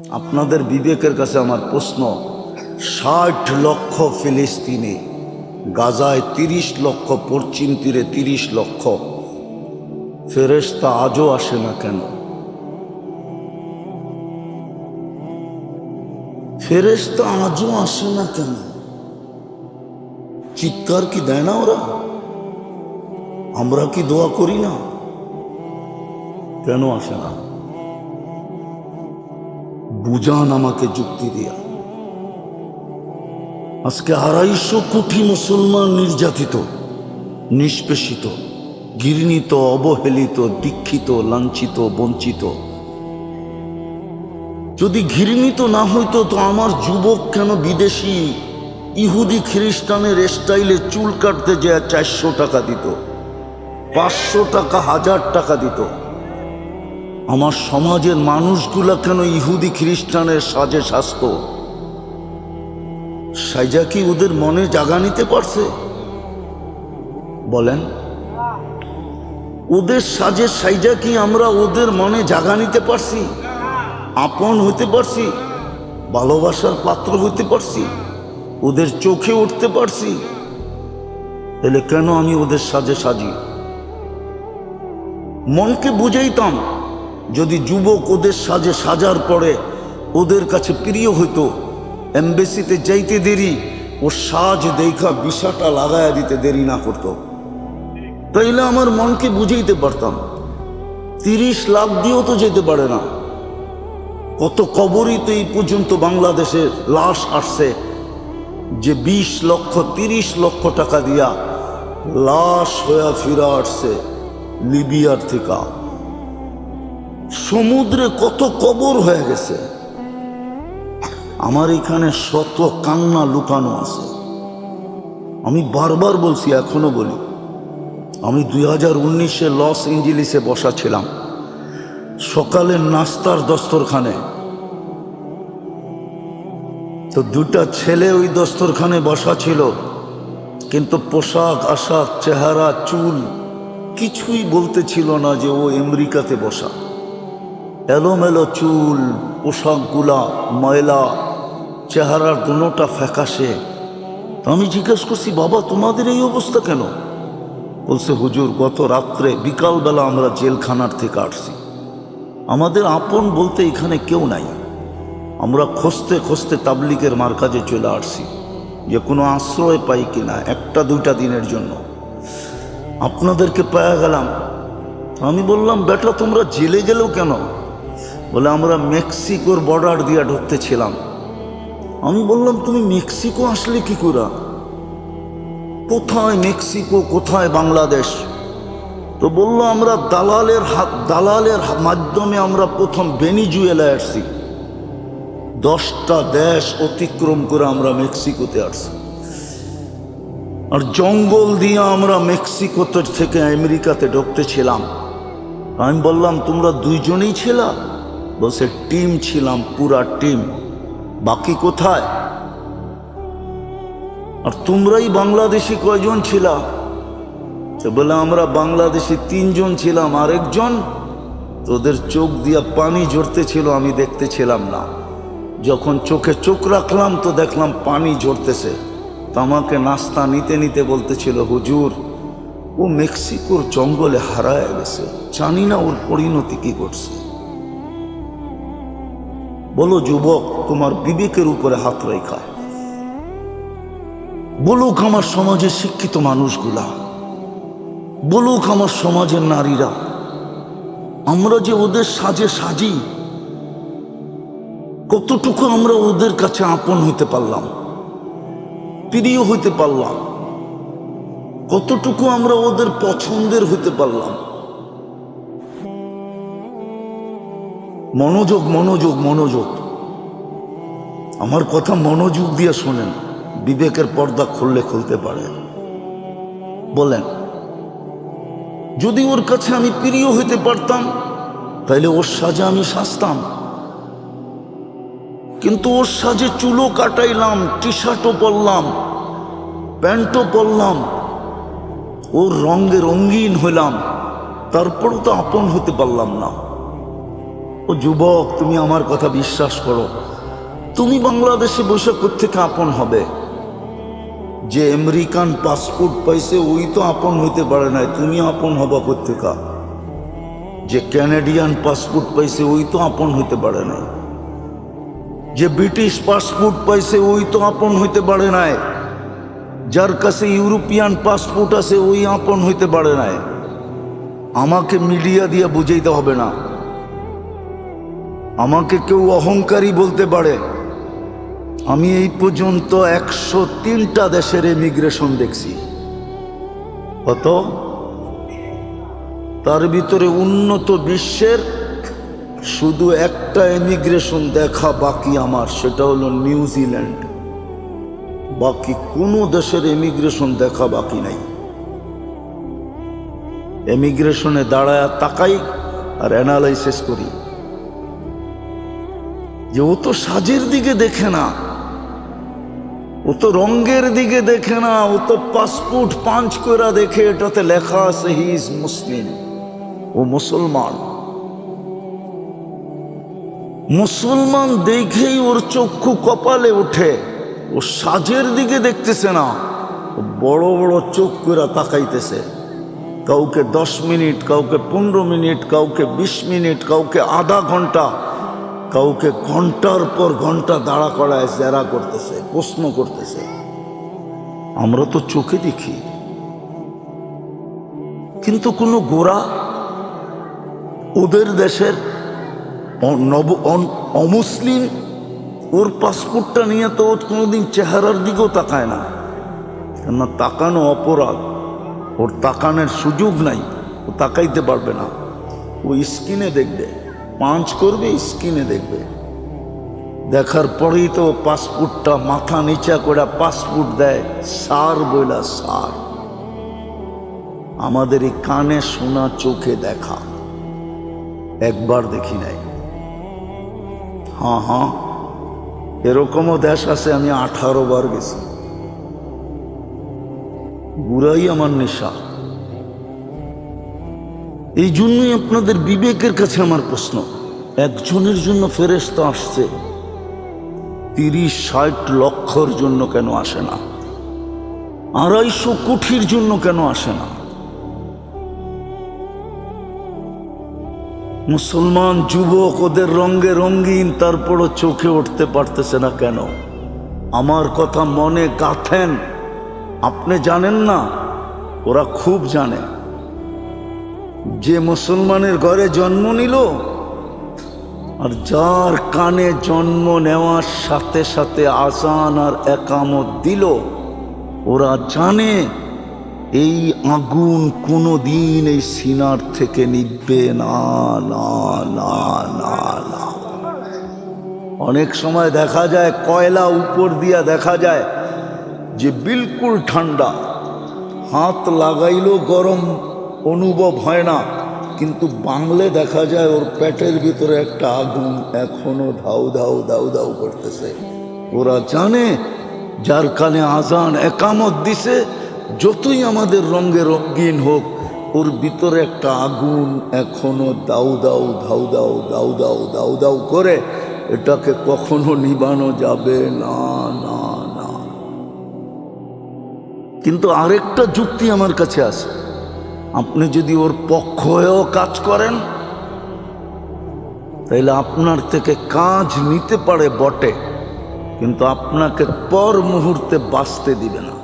আপনাদের বিবেকের কাছে আমার প্রশ্ন, ষাট লক্ষ ফিলিস্তিনি, গাজায় তিরিশ লক্ষ, পশ্চিম তীরে তিরিশ লক্ষ, ফেরেশতা আজও আসে না কেন? ফেরেশতা আজও আসে না কেন? চিৎকার কি দেয় না ওরা? আমরা কি দোয়া করি না? কেন আসে না? বুঝান আমাকে যুক্তি দিয়া। আজকে আড়াইশো কোটি মুসলমান নির্যাতিত, নিষ্পেষিত, ঘৃণিত, অবহেলিত, দীক্ষিত, লাঞ্ছিত, বঞ্চিত। যদি ঘৃণিত না হইতো, তো আমার যুবক কেন বিদেশি ইহুদি খ্রিস্টানের স্টাইলে চুল কাটতে যায় চারশো টাকা দিত, পাঁচশো টাকা, হাজার টাকা দিত? আমার সমাজের মানুষগুলা কেন ইহুদি খ্রিস্টানের সাজে স্বাস্থ্য সাইজা কি ওদের মনে জাগা নিতে পারছে? বলেন। ওদের সাজে সাইজা কি আমরা ওদের মনে জাগা নিতে পারছি? আপন হইতে পারছি? ভালোবাসার পাত্র হইতে পারছি? ওদের চোখে উঠতে পারছি? তাহলে কেন আমি ওদের সাজে সাজি? মনকে বুঝাইতাম। যদি যুবক ওদের সাজে সাজার পরে ওদের কাছে প্রিয় হইতো, এমবেসিতে যাইতে দেরি, ও সাজ দেখা বিষাটা লাগায়া দিতে দেরি না করতো। তাইলে আমার মনকে বুঝাইতে পারতাম, তিরিশ লাখ দিয়েও তো যেতে পারে না। কত কবরই তো এই পর্যন্ত বাংলাদেশে লাশ আসছে, যে বিশ লক্ষ, তিরিশ লক্ষ টাকা দিয়া লাশ হয়ে ফিরা আসছে লিবিয়ার থেকে। সমুদ্রে কত কবর হয়ে গেছে। আমার এখানে শত কান্না লুকানো আছে। আমি বারবার বলছি, এখনও বলি, আমি দুই হাজার উনিশে লস এঞ্জেলিসে বসা ছিলাম। সকালের নাস্তার দস্তরখানে। তো দুটা ছেলে ওই দস্তরখানে বসা ছিল, কিন্তু পোশাক, আশাক, চেহারা, চুল কিছুই বলতে ছিল না যে ও আমেরিকাতে বসা। এলোমেলো চুল পোশাকগুলা ময়লা, চেহারার দুটা ফ্যাকাশে। আমি জিজ্ঞেস করছি, বাবা, তোমাদের এই অবস্থা কেন? বলছে, হুজুর, গত রাত্রে বিকালবেলা আমরা জেলখানার থেকে আসছি। আমাদের আপন বলতে এখানে কেউ নাই। আমরা খুঁজতে খুঁজতে তাবলিকের মার্কাজে চলে আসছি। যে কোনো আশ্রয় পাই কিনা, একটা দুইটা দিনের জন্য। আপনাদেরকে পাওয়া গেলাম। আমি বললাম, বেটা, তোমরা জেলে গেলেও কেন? বলে, আমরা মেক্সিকোর বর্ডার দিয়ে ঢুকতেছিলাম। আমি বললাম, তুমি মেক্সিকো আসলে কি করে কোথায় মেক্সিকো? কোথায় বাংলাদেশ? তো বলল, আমরা দালালের হাত, দালালের মাধ্যমে আমরা প্রথম ভেনিজুয়েলায় আসছি। দশটা দেশ অতিক্রম করে আমরা মেক্সিকোতে আসছি। আর জঙ্গল দিয়ে আমরা মেক্সিকোতে থেকে আমেরিকাতে ঢুকতেছিলাম। আমি বললাম, তোমরা দুইজনেই ছিলা? বলছে, টিম ছিলাম, পুরা টিম। বাকি কোথায়? আর তোমরাই বাংলাদেশি কয়জন ছিলা? বলে আমরা বাংলাদেশি তিনজন ছিলাম, আরেকজন? তোদের চোখ দিয়া পানি ঝরতে ছিল আমি দেখতেছিলাম না। যখন চোখে চোখ রাখলাম, তো দেখলাম পানি ঝরতেছে। তো আমাকে নাস্তা নিতে নিতে বলতেছিল, হুজুর, ও মেক্সিকোর জঙ্গলে হারায় গেছে। জানি না ওর পরিণতি কি করছে। বলো, যুবক, তোমার বিবেকের উপরে হাত রেখা। বলুক আমার সমাজের শিক্ষিত মানুষগুলা। বলুক আমার সমাজের নারীরা। আমরা যে ওদের সাজে সাজি, কতটুকু আমরা ওদের কাছে আপন হইতে পারলাম, প্রিয় হইতে পারলাম, কতটুকু আমরা ওদের পছন্দের হইতে পারলাম। মনোযোগ মনোযোগ মনোযোগ। আমার কথা মনোযোগ দিয়ে শোনেন। বিবেকের পর্দা খুললে খুলতে পারে। বলেন, যদি ওর কাছে আমি প্রিয় হইতে পারতাম তাহলে ওর সাজে আমি সাজতাম। কিন্তু ওর সাজে চুলও কাটাইলাম টি শার্টও পরলাম, প্যান্টও পরলাম, ওর রঙে রঙিন হইলাম, তারপরও তো আপন হতে পারলাম না। ও যুবক, তুমি আমার কথা বিশ্বাস করো। তুমি বাংলাদেশে বসে থেকে আপন হবে? যে আমেরিকান পাসপোর্ট পাইছে, ওই তো আপন হইতে পারে নাই, তুমি আপন হবা কোথেকা যে ক্যানাডিয়ান পাসপোর্ট পাইছে, ওই তো আপন হইতে পারে নাই। যে ব্রিটিশ পাসপোর্ট পাইছে, ওই তো আপন হইতে পারে নাই। যার কাছে ইউরোপিয়ান পাসপোর্ট আছে, ওই আপন হইতে পারে নাই। আমাকে মিডিয়া দিয়ে বুঝাইতে হবে না। আমাকে কেউ অহংকারী বলতে পারে। আমি এই পর্যন্ত একশো তিনটা দেশের এমিগ্রেশন দেখছি। কত তার ভিতরে উন্নত বিশ্বের শুধু একটা এমিগ্রেশন দেখা বাকি আমার, সেটা হলো নিউজিল্যান্ড বাকি কোনো দেশের এমিগ্রেশন দেখা বাকি নাই। এমিগ্রেশনে দাঁড়ায় তাকাই আর অ্যানালাইসিস করি। যে ও তো সাজের দিকে দেখে না। ও তো রঙ্গের দিকে দেখে না। ও তো পাসপোর্ট পাঞ্চ করে দেখে, এটাতে লেখা আছে হি ইজ মুসলিম। ও মুসলমান। মুসলমান দেখেই ওর চক্ষু কপালে ওঠে। ও সাজের দিকে দেখতেছে না। বড় বড় চোখ করে তাকাইতেছে। কাউকে দশ মিনিট, কাউকে পনেরো মিনিট, কাউকে বিশ মিনিট, কাউকে আধা ঘণ্টা কাউকে ঘণ্টার পর ঘণ্টা দাঁড়া করায় জেরা করতেছে, প্রশ্ন করতেছে। আমরা তো চোখে দেখি। কিন্তু কোনো গোড়া ওদের দেশের নব অমুসলিম ওর পাসপোর্টটা নিয়ে তো কোনোদিন চেহারার দিকেও তাকায় না। কেননা তাকানো অপরাধ। ওর তাকানোর সুযোগ নাই। ও তাকাইতে পারবে না। ও স্কিনে দেখবে। পাঁচ করবে স্কিনে দেখবে। দেখার পরেই তো পাসপোর্টটা মাথা নিচা করে পাসপোর্ট দেয়, সার বইলা সার। আমাদের এই কানে শোনা, চোখে দেখা। একবার দেখি নাই। হ্যাঁ হ্যাঁ এরকমও দেশ আছে, আমি আঠারো বার গেছি। বুড়াই আমার নেশা। এই জন্যই আপনাদের বিবেকের কাছে আমার প্রশ্ন। একজনের জন্য ফেরেস্তা আসছে তিরিশ ষাট লক্ষর জন্য কেন আসে না? আড়াইশো কোটির জন্য কেন আসে না? মুসলমান যুবক, ওদের রঙ্গে রঙ্গিন তারপরও চোখে উঠতে পারতেছে না কেন? আমার কথা মনে গাথেন আপনি জানেন না? ওরা খুব জানে। যে মুসলমানের ঘরে জন্ম নিল আর যার কানে জন্ম নেওয়ার সাথে সাথে আসান আর একামত দিল, ওরা জানে এই আগুন কোনো দিন এই সিনার থেকে নিবে না না না না না। অনেক সময় দেখা যায় কয়লা উপর দিয়া দেখা যায় যে বিলকুল ঠান্ডা, হাত লাগাইলেও গরম অনুভব হয় না কিন্তু বাংলে দেখা যায় ওর পেটের ভিতরে একটা আগুন এখনও ধাউ ধাউ দাউ দাউ করতেছে ওরা জানে যার কানে আজান একামত দিছে যতই আমাদের রঙে রঙিন হোক ওর ভিতরে একটা আগুন এখনও দাউ দাউ ধাউ দাউ দাউ দাউ দাউ দাউ করে এটাকে কখনো নিবানো যাবে না না না কিন্তু আরেকটা যুক্তি আমার কাছে আছে আপনি যদি ওর পক্ষ হয়েও কাজ করেন, তাইলে আপনার থেকে কাজ নিতে পারে বটে, কিন্তু আপনাকে পর মুহূর্তে বাঁচতে দিবে না।